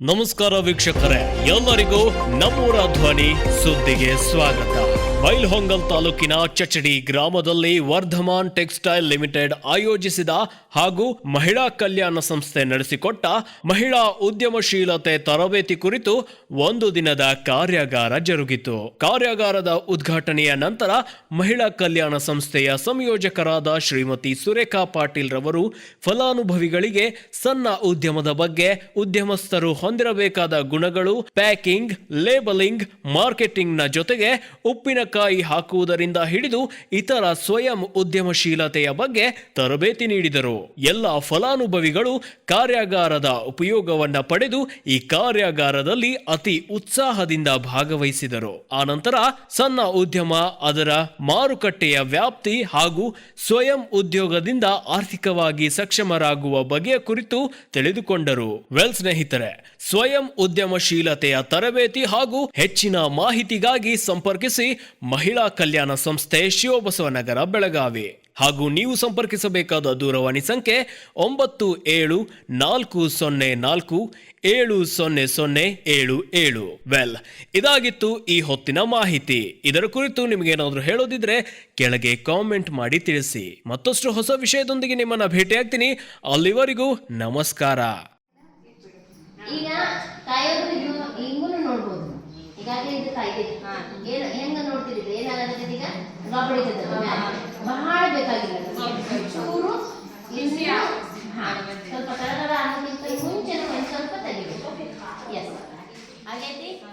ನಮಸ್ಕಾರ ವೀಕ್ಷಕರೇ, ಎಲ್ಲರಿಗೂ ನಮ್ಮೂರ ಧ್ವನಿ ಸುದ್ದಿಗೆ ಸ್ವಾಗತ. ಬೈಲ್ಹೊಂಗಲ್ ತಾಲೂಕಿನ ಚಚಡಿ ಗ್ರಾಮದಲ್ಲಿ ವರ್ಧಮಾನ್ ಟೆಕ್ಸ್ಟೈಲ್ ಲಿಮಿಟೆಡ್ ಆಯೋಜಿಸಿದ ಹಾಗೂ ಮಹಿಳಾ ಕಲ್ಯಾಣ ಸಂಸ್ಥೆ ನಡೆಸಿಕೊಟ್ಟ ಮಹಿಳಾ ಉದ್ಯಮಶೀಲತೆ ತರಬೇತಿ ಕುರಿತು ಒಂದು ದಿನದ ಕಾರ್ಯಾಗಾರ ಜರುಗಿತು. ಕಾರ್ಯಾಗಾರದ ಉದ್ಘಾಟನೆಯ ನಂತರ ಮಹಿಳಾ ಕಲ್ಯಾಣ ಸಂಸ್ಥೆಯ ಸಂಯೋಜಕರಾದ ಶ್ರೀಮತಿ ಸುರೇಖಾ ಪಾಟೀಲ್ ರವರು ಫಲಾನುಭವಿಗಳಿಗೆ ಸಣ್ಣ ಉದ್ಯಮದ ಬಗ್ಗೆ ಉದ್ಯಮಸ್ಥರು ಹೊಂದಿರಬೇಕಾದ ಗುಣಗಳು ಪ್ಯಾಕಿಂಗ್, ಲೇಬಲಿಂಗ್ ಮಾರ್ಕೆಟಿಂಗ್ನ ಜೊತೆಗೆ ಉಪ್ಪಿನಕಾಯಿ ಹಾಕುವುದರಿಂದ ಹಿಡಿದು ಇತರ ಸ್ವಯಂ ಉದ್ಯಮಶೀಲತೆಯ ಬಗ್ಗೆ ತರಬೇತಿ ನೀಡಿದರು. ಎಲ್ಲ ಫಲಾನುಭವಿಗಳು ಕಾರ್ಯಾಗಾರದ ಉಪಯೋಗವನ್ನ ಪಡೆದು ಈ ಕಾರ್ಯಾಗಾರದಲ್ಲಿ ಅತಿ ಉತ್ಸಾಹದಿಂದ ಭಾಗವಹಿಸಿದರು. ಆನಂತರ ಸಣ್ಣ ಉದ್ಯಮ, ಅದರ ಮಾರುಕಟ್ಟೆಯ ವ್ಯಾಪ್ತಿ ಹಾಗೂ ಸ್ವಯಂ ಉದ್ಯೋಗದಿಂದ ಆರ್ಥಿಕವಾಗಿ ಸಕ್ಷಮರಾಗುವ ಬಗೆಯ ಕುರಿತು ತಿಳಿದುಕೊಂಡರು. ವೆಲ್ ಸ್ನೇಹಿತರೆ ಸ್ವಯಂ ಉದ್ಯಮಶೀಲತೆಯ ತರಬೇತಿ ಹಾಗೂ ಹೆಚ್ಚಿನ ಮಾಹಿತಿಗಾಗಿ ಸಂಪರ್ಕಿಸಿ ಮಹಿಳಾ ಕಲ್ಯಾಣ ಸಂಸ್ಥೆ ಶಿವಬಸವನಗರ ಬೆಳಗಾವಿ. ಹಾಗೂ ನೀವು ಸಂಪರ್ಕಿಸಬೇಕಾದ ದೂರವಾಣಿ ಸಂಖ್ಯೆ ಒಂಬತ್ತು ಏಳು ನಾಲ್ಕು ಸೊನ್ನೆ ನಾಲ್ಕು ಏಳು ಸೊನ್ನೆ ಸೊನ್ನೆ ಏಳು ಏಳು. ವೆಲ್, ಇದಾಗಿತ್ತು ಈ ಹೊತ್ತಿನ ಮಾಹಿತಿ. ಇದರ ಕುರಿತು ನಿಮಗೇನಾದರೂ ಹೇಳೋದಿದ್ರೆ ಕೆಳಗೆ ಕಾಮೆಂಟ್ ಮಾಡಿ ತಿಳಿಸಿ. ಮತ್ತಷ್ಟು ಹೊಸ ವಿಷಯದೊಂದಿಗೆ ನಿಮ್ಮನ್ನ ಭೇಟಿಯಾಗ್ತೀನಿ. ಅಲ್ಲಿವರೆಗೂ ನಮಸ್ಕಾರ. ತಾಯಿಯವರು ಇದು ಹಿಂಗೂ ನೋಡ್ಬೋದು. ಈಗಾಗಲೇ ಇದು ತಾಯಿದೆ ಏನು ಹೆಂಗ ನೋಡ್ತಿದ್ರೆ ಏನಾಗತ್ತೆ ಈಗ ಗಬಡಿತದೆ ಬಹಳ ಬೇಕಾಗಿಲ್ಲ ಚೂರು ಹಾ. ಸ್ವಲ್ಪ ತರತರ ಅನ್ನೋದಕ್ಕಿಂತ ಮುಂಚೆ ಒಂದು ಸ್ವಲ್ಪ ತೆಗಿಬೇಕು. ಎಸ್ ಹಾಗೈತಿ? ಹಾ